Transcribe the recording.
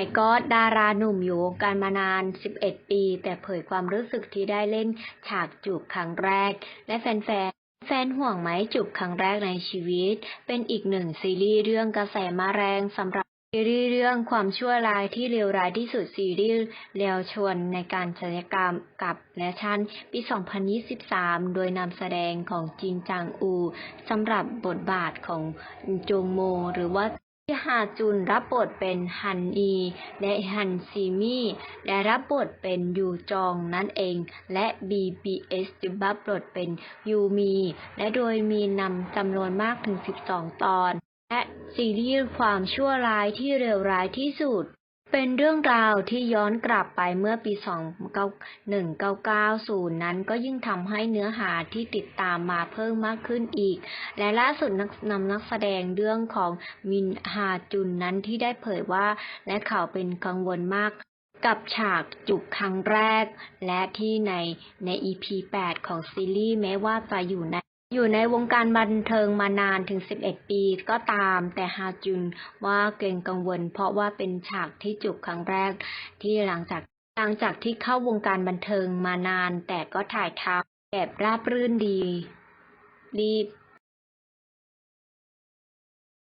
ไอก็ดาราหนุ่มอยู่วงการมานาน 11 ปี แต่เผยความรู้สึกที่ได้เล่นฉากจูบครั้งแรก และแฟนๆ แฟนห่วงไหมจูบครั้งแรกในชีวิต เป็นอีกหนึ่งซีรีส์เรื่องกระแสมาแรงสำหรับซีรีส์เรื่องความชั่วร้ายที่เลวร้ายที่สุดซีรีส์เลวชวนในการศัลยกรรมกับและชันปี 2023 โดยนำแสดงของจินจางอูสำหรับบทบาทของจงโมหรือว่า ฮาจุนรับบทเป็นฮันอีและฮันซีมี่และรับบทเป็นยูจองนั่นเอง และ BBS รับบทเป็นยูมี และโดยมีนำจำนวนมากถึง 12 ตอน และซีรีส์ความชั่วร้ายที่เลวร้ายที่สุด เป็นเรื่องราวที่ย้อนกลับไปเมื่อปี 1990 นั้นก็ยิ่งทำให้เนื้อหาที่ติดตามมาเพิ่มมากขึ้นอีก และล่าสุดนักนำนักแสดงเรื่องของมินฮาจุนนั้นที่ได้เผยว่า และเขาเป็นกังวลมากกับฉากจุบครั้งแรก และที่ในใน EP 8 ของซีรีส์แม้ว่าจะอยู่ใน อยู่ในวงการบันเทิงมานานถึง 11 ปีก็ตาม แต่ฮาจุนว่าเกรงกังวล เพราะว่าเป็นฉากที่จูบครั้งแรกที่หลังจากหลังจากที่เข้าวงการบันเทิงมานาน แต่ก็ถ่ายทำแบบราบรื่นดีรีบ